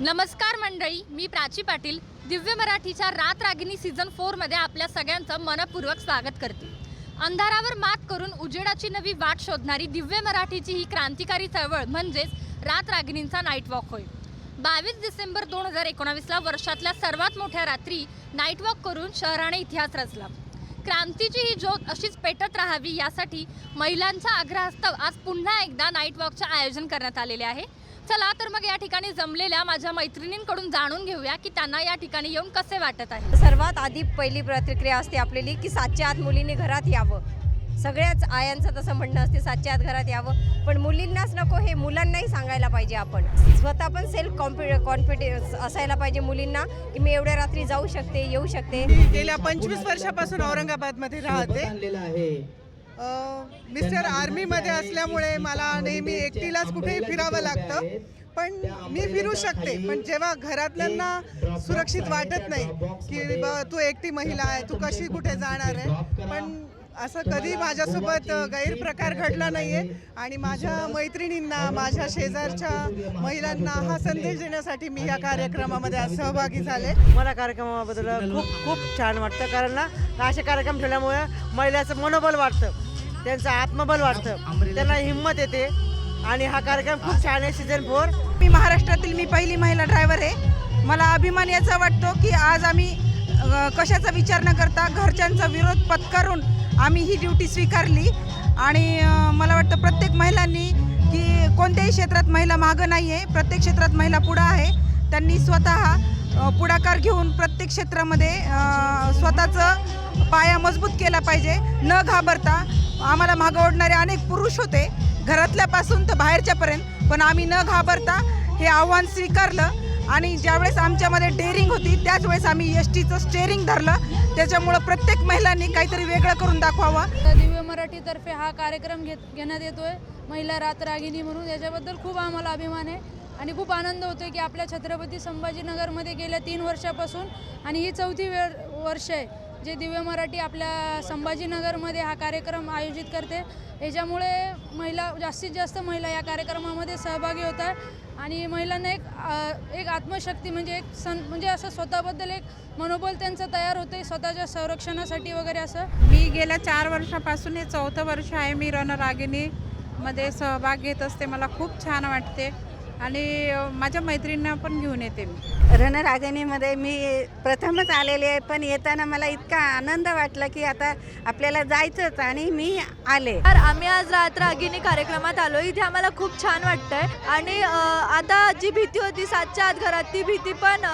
नमस्कार मंडळी मी प्राची पाटील दिव्य मराठीच्या रात रागिनी सीझन फोरमध्ये आपल्या सगळ्यांचं मनपूर्वक स्वागत करते. अंधारावर मात करून उजेडाची नवी वाट शोधणारी दिव्य मराठीची ही क्रांतिकारी चळवळ म्हणजेच रात रागिनींचा नाईट वॉक होय. बावीस डिसेंबर दोन हजार एकोणावीसला वर्षातल्या सर्वात मोठ्या रात्री नाईट वॉक करून शहराने इतिहास रचला. क्रांतीची ही ज्योत अशीच पेटत राहावी यासाठी महिलांचा आग्रहास्तव आज पुन्हा एकदा नाईट वॉकचे आयोजन करण्यात आलेले आहे. चला तर मग या ठिकाणी जमलेल्या माझ्या मैत्रिणींकडून जाणून घेऊया की त्यांना या ठिकाणी येऊन कसे वाटत आहे. सर्वात आधी पहिली प्रतिक्रिया असते आपल्याली की सातच्या आत मुलींनी घरात यावं. सगळ्याच आयांचं तसं म्हणणं असते सातच्या आत घरात यावं. पण मुलींनाच नको हे मुलांनाही सांगायला पाहिजे आपण. स्वतः पण सेल्फ कॉन्फि कॉन्फिडन्स असायला पाहिजे मुलींना की मी एवढ्या रात्री जाऊ शकते येऊ शकते. गेल्या पंचवीस वर्षापासून औरंगाबादमध्ये राहते. मिस्टर आर्मीमध्ये असल्यामुळे मला नेहमी एकटीलाच कुठेही फिरावं लागतं. पण मी फिरू शकते. पण जेव्हा घरातल्यांना सुरक्षित वाटत नाही की ब- तू एकटी महिला आहे तू कशी कुठे जाणार आहे? पण असं कधी माझ्यासोबत गैरप्रकार घडला नाही आहे आणि माझ्या मैत्रिणींना माझ्या शेजारच्या महिलांना हा संदेश देण्यासाठी मी या कार्यक्रमामध्ये आज सहभागी झाले. मला कार्यक्रमाबद्दल खूप खूप छान वाटतं. कारण ना असे कार्यक्रम ठेवल्यामुळे महिलाचं मनोबल वाढतं. त्यांचं आत्मबल वाढतं. त्यांना हिंमत येते. आणि हा कार्यक्रम खूप छान आहे सीझन फोर मी महाराष्ट्रातील मी पहिली महिला ड्रायव्हर आहे. मला अभिमान याचा वाटतो की आज आम्ही कशाचा विचार न करता घरच्यांचा विरोध पत्करून आम्ही ही ड्युटी स्वीकारली. आणि मला वाटतं प्रत्येक महिलांनी की कोणत्याही क्षेत्रात महिला मागं नाही आहे प्रत्येक क्षेत्रात महिला पुढं आहे. त्यांनी स्वतः पुढाकार घेऊन प्रत्येक क्षेत्रामध्ये स्वतःचं पाया मजबूत केला पाहिजे. न घाबरता आम्हाला मागं ओढणारे अनेक पुरुष होते. घरातल्यापासून तर बाहेरच्यापर्यंत. पण आम्ही न घाबरता हे आव्हान स्वीकारलं आणि ज्यावेळेस आमच्यामध्ये डेअरिंग होती त्याच वेळेस आम्ही एस टीचं स्टेअरिंग धरलं. त्याच्यामुळं प्रत्येक महिलांनी काहीतरी वेगळं करून दाखवावा. तर दिव्य मराठीतर्फे हा कार्यक्रम घेत घेण्यात येतोय. महिला रातरागिनी म्हणून. याच्याबद्दल खूप आम्हाला अभिमान आहे. आणि खूप आनंद होतो की आपल्या छत्रपती संभाजीनगरमध्ये गेल्या तीन वर्षापासून आणि ही चौथी वेळ वर्ष आहे. जे दिव्य मराठी आपल्या संभाजीनगरमध्ये हा कार्यक्रम आयोजित करते. याच्यामुळे महिला जास्तीत जास्त महिला या कार्यक्रमामध्ये सहभागी होत आहे आणि महिलांना एक एक आत्मशक्ती म्हणजे एक सं म्हणजे असं स्वतःबद्दल एक मनोबल त्यांचं तयार होते स्वतःच्या संरक्षणासाठी वगैरे असं. मी गेल्या चार वर्षापासून हे चौथं वर्ष आहे मी रणरागिणीमध्ये सहभाग घेत असते. मला खूप छान वाटते. आणि माझ्या मैत्रिणींना पण घेऊन येते मी. रणरागिणीमध्ये मी प्रथमच आलेले आहे पण येताना मला इतका आनंद वाटला की आता आपल्याला जायचंच आणि मी आले. तर आम्ही आज रात रागिनी कार्यक्रमात आलो इथे आम्हाला खूप छान वाटतंय. आणि आता जी भीती होती सातच्या आत घरात ती भीती पण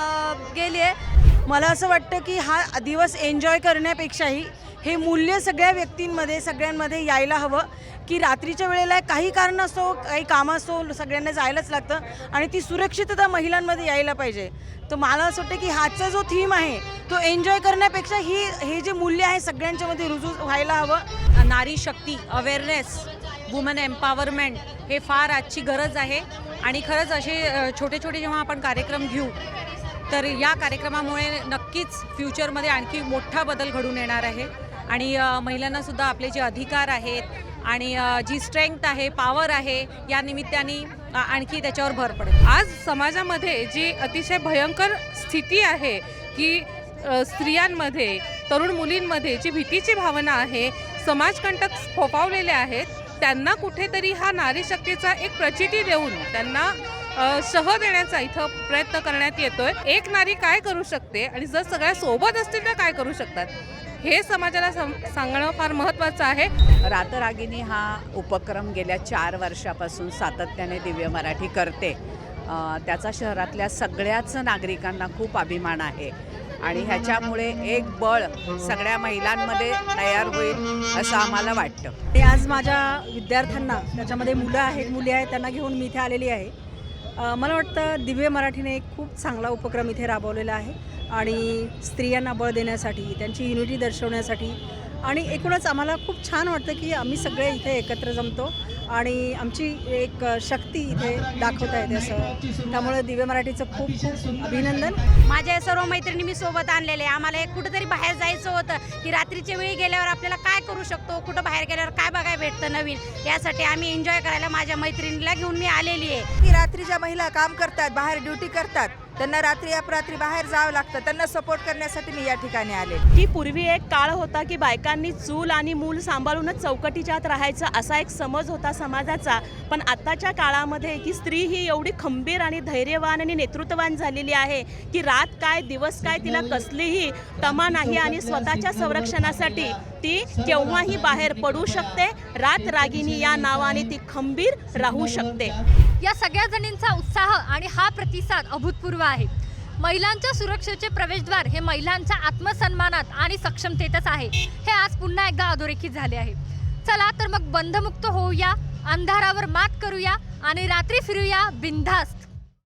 गेली आहे. मला असं वाटतं की हा दिवस एन्जॉय करण्यापेक्षाही हे मूल्य सगळ्या व्यक्तींमध्ये सगळ्यांमध्ये यायला हवं की रात्रीच्या वेळेला काही कारण असो काही कामं असो सगळ्यांना जायलाच लागतं आणि ती सुरक्षितता महिलांमध्ये यायला पाहिजे. तर मला असं वाटतं की हाचा जो थीम आहे तो एन्जॉय करण्यापेक्षा ही हे जे मूल्य आहे सगळ्यांच्यामध्ये रुजू व्हायला हवं. नारी शक्ती अवेअरनेस वुमन एम्पॉवरमेंट हे फार आजची गरज आहे. आणि खरंच असे छोटे छोटे जेव्हा आपण कार्यक्रम घेऊ तर या कार्यक्रमामुळे नक्कीच फ्युचरमध्ये आणखी मोठा बदल घडून येणार आहे. आणि महिलांना सुद्धा आपले जे अधिकार आहेत आणि जी स्ट्रेंथ आहे पॉवर आहे या निमित्ताने आणखी त्याच्यावर भर पडेल. आज समाजामध्ये जी अतिशय भयंकर स्थिती आहे की स्त्रियांमध्ये तरुण मुलींमध्ये जी भीतीची भावना आहे समाजकंटक फोफावलेले आहेत त्यांना कुठेतरी हा नारी शक्तीचा एक प्रचिती देऊन त्यांना सह देण्याचा इथं प्रयत्न करण्यात येतोय. एक नारी काय करू शकते आणि जर सगळ्या सोबत असतील तर काय करू शकतात? हे समाजाला सम- सांगणं फार महत्त्वाचं आहे. रातरागिनी हा उपक्रम गेल्या चार वर्षापासून सातत्याने दिव्य मराठी करते. त्याचा शहरातल्या सगळ्याच नागरिकांना खूप अभिमान आहे. आणि ह्याच्यामुळे एक बळ सगळ्या महिलांमध्ये तयार होईल असं आम्हाला वाटतं. आणि आज माझ्या विद्यार्थ्यांना त्याच्यामध्ये मुलं आहेत मुली आहेत त्यांना घेऊन मी इथे आलेली आहे. मला वाटतं दिव्य मराठीने एक खूप चांगला उपक्रम इथे राबवलेला आहे आणि स्त्रियांना बळ देण्यासाठी त्यांची युनिटी दर्शवण्यासाठी. आणि एकूणच आम्हाला खूप छान वाटतं की आम्ही सगळे इथे एकत्र जमतो. आणि आमची एक शक्ती इथे दाखवता येते असं. त्यामुळे दिव्य मराठीचं खूप खूप अभिनंदन. माझ्या सर्व मैत्रिणी मी सोबत आणलेले. आम्हाला एक कुठेतरी बाहेर जायचं होतं. की रात्रीच्या वेळी गेल्यावर आपल्याला काय करू शकतो? कुठं बाहेर गेल्यावर काय बघायला भेटतं नवीन? यासाठी आम्ही एन्जॉय करायला माझ्या मैत्रिणीला घेऊन मी आलेली आहे. की रात्रीच्या महिला काम करतात बाहेर ड्युटी करतात त्यांना रात्री अपरात्री बाहेर जावं लागतं. त्यांना सपोर्ट करण्यासाठी मी या ठिकाणी आले की पूर्वी एक काळ होता की बायकांनी चूल आणि मूल सांभाळूनच चौकटीच्यात राहायचं असा एक समज होता समाजाचा. पण आत्ताच्या काळामध्ये की स्त्री ही एवढी खंबीर आणि धैर्यवान आणि नेतृत्ववान झालेली आहे की रात काय दिवस काय तिला कसलीही तमा नाही आणि स्वतःच्या संरक्षणासाठी ती केव्हाही बाहेर पडू शकते. रात रागिनी या नावाने ती खंबीर राहू शकते. या सगळ्या जणींचा उत्साह आणि हा प्रतिसाद अभूतपूर्व आहे. महिलांच्या सुरक्षेचे प्रवेशद्वार हे महिलांच्या आत्मसन्मानात आणि सक्षमतेतच आहे. हे आज पुन्हा एकदा अधोरेखित झाले आहे. चला तर मग बंधमुक्त होऊया अंधारावर मात करूया आणि रात्री फिरूया बिनधास्त.